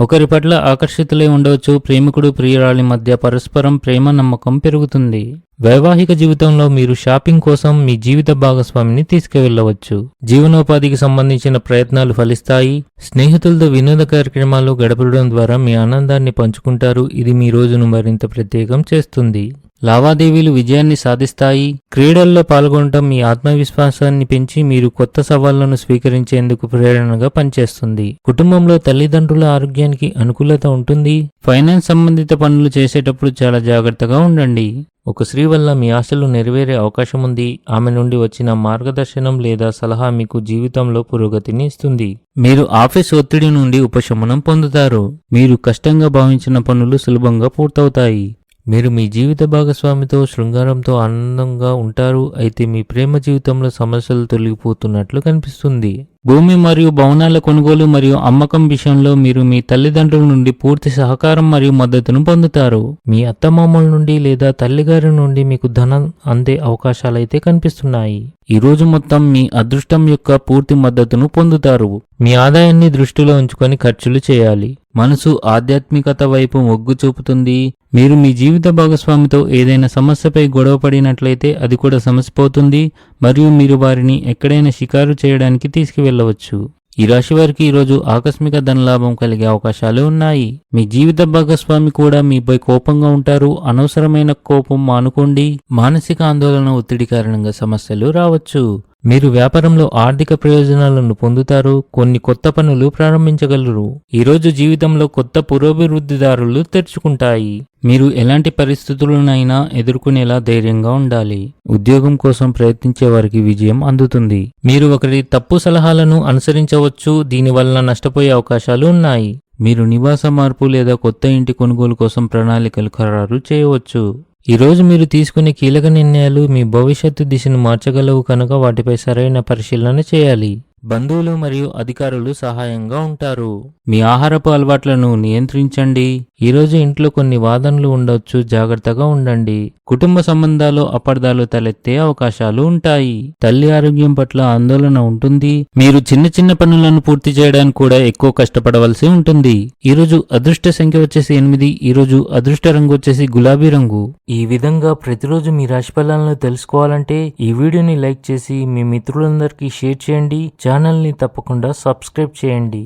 ఒకరి పట్ల ఆకర్షితులై ఉండవచ్చు ప్రేమికుడు ప్రియురాలి మధ్య పరస్పరం ప్రేమ నమ్మకం పెరుగుతుంది. వైవాహిక జీవితంలో మీరు షాపింగ్ కోసం మీ జీవిత భాగస్వామిని తీసుకువెళ్ళవచ్చు. జీవనోపాధికి సంబంధించిన ప్రయత్నాలు ఫలిస్తాయి. స్నేహితులతో వినోద కార్యక్రమాలు గడపడం ద్వారా మీ ఆనందాన్ని పంచుకుంటారు. ఇది మీ రోజును మరింత ప్రత్యేకం చేస్తుంది. లావాదేవీలు విజయాన్ని సాధిస్తాయి. క్రీడల్లో పాల్గొనడం మీ ఆత్మవిశ్వాసాన్ని పెంచి మీరు కొత్త సవాళ్ళను స్వీకరించేందుకు ప్రేరణగా పనిచేస్తుంది. కుటుంబంలో తల్లిదండ్రుల ఆరోగ్యానికి అనుకూలత ఉంటుంది. ఫైనాన్స్ సంబంధిత పనులు చేసేటప్పుడు చాలా జాగ్రత్తగా ఉండండి. ఒక స్త్రీ వల్ల మీ ఆశలు నెరవేరే అవకాశం ఉంది. ఆమె నుండి వచ్చిన మార్గదర్శనం లేదా సలహా మీకు జీవితంలో పురోగతిని ఇస్తుంది. మీరు ఆఫీస్ ఒత్తిడి నుండి ఉపశమనం పొందుతారు. మీరు కష్టంగా భావించిన పనులు సులభంగా పూర్తవుతాయి. మీరు మీ జీవిత భాగస్వామితో శృంగారంతో ఆనందంగా ఉంటారు అయితే మీ ప్రేమ జీవితంలో సమస్యలు తొలగిపోతున్నట్లు కనిపిస్తుంది. భూమి మరియు భవనాల కొనుగోలు మరియు అమ్మకం విషయంలో మీరు మీ తల్లిదండ్రుల నుండి పూర్తి సహకారం మరియు మద్దతును పొందుతారు. మీ అత్తమామల నుండి లేదా తల్లిగారి నుండి మీకు ధనం అందే అవకాశాలైతే కనిపిస్తున్నాయి. ఈ రోజు మొత్తం మీ అదృష్టం యొక్క పూర్తి మద్దతును పొందుతారు. మీ ఆదాయాన్ని దృష్టిలో ఉంచుకొని ఖర్చులు చేయాలి. మనసు ఆధ్యాత్మికత వైపు మొగ్గు చూపుతుంది. మీరు మీ జీవిత భాగస్వామితో ఏదైనా సమస్యపై గొడవ పడినట్లయితే అది కూడా సమస్య పోతుంది మరియు మీరు వారిని ఎక్కడైనా షికారు చేయడానికి తీసుకువెళ్ళవచ్చు. ఈ రాశి వారికి ఈరోజు ఆకస్మిక ధనలాభం కలిగే అవకాశాలు ఉన్నాయి. మీ జీవిత భాగస్వామి కూడా మీపై కోపంగా ఉంటారు. అనవసరమైన కోపం మానుకోండి. మానసిక ఆందోళన ఒత్తిడి కారణంగా సమస్యలు రావచ్చు. మీరు వ్యాపారంలో ఆర్థిక ప్రయోజనాలను పొందుతారు కొన్ని కొత్త పనులు ప్రారంభించగలరు. ఈరోజు జీవితంలో కొత్త పురోభివృద్ధిదారులు తెరుచుకుంటాయి. మీరు ఎలాంటి పరిస్థితులనైనా ఎదుర్కొనేలా ధైర్యంగా ఉండాలి. ఉద్యోగం కోసం ప్రయత్నించే వారికి విజయం అందుతుంది. మీరు ఒకరి తప్పు సలహాలను అనుసరించవచ్చు దీనివల్ల నష్టపోయే అవకాశాలు ఉన్నాయి. మీరు నివాస మార్పు లేదా కొత్త ఇంటి కొనుగోలు కోసం ప్రణాళికలు ఖరారు చేయవచ్చు. ఈరోజు మీరు తీసుకునే కీలక నిర్ణయాలు మీ భవిష్యత్తు దిశను మార్చగలవు కనుక వాటిపై సరైన పరిశీలన చేయాలి. బంధువులు మరియు అధికారులు సహాయంగా ఉంటారు. మీ ఆహారపు అలవాట్లను నియంత్రించండి. ఈరోజు ఇంట్లో కొన్ని వాదనలు ఉండొచ్చు జాగ్రత్తగా ఉండండి. కుటుంబ సంబంధాలు అపార్థాలు తలెత్తే అవకాశాలు ఉంటాయి. తల్లి ఆరోగ్యం పట్ల ఆందోళన ఉంటుంది. మీరు చిన్న చిన్న పనులను పూర్తి చేయడానికి కూడా ఎక్కువ కష్టపడవలసి ఉంటుంది. ఈరోజు అదృష్ట సంఖ్య వచ్చేసి ఎనిమిది ఈరోజు అదృష్ట రంగు వచ్చేసి గులాబీ రంగు. ఈ విధంగా ప్రతిరోజు మీ రాశి ఫలాలను తెలుసుకోవాలంటే ఈ వీడియోని లైక్ చేసి మీ మిత్రులందరికీ షేర్ చేయండి. ఛానల్ని తప్పకుండా సబ్స్క్రైబ్ చేయండి.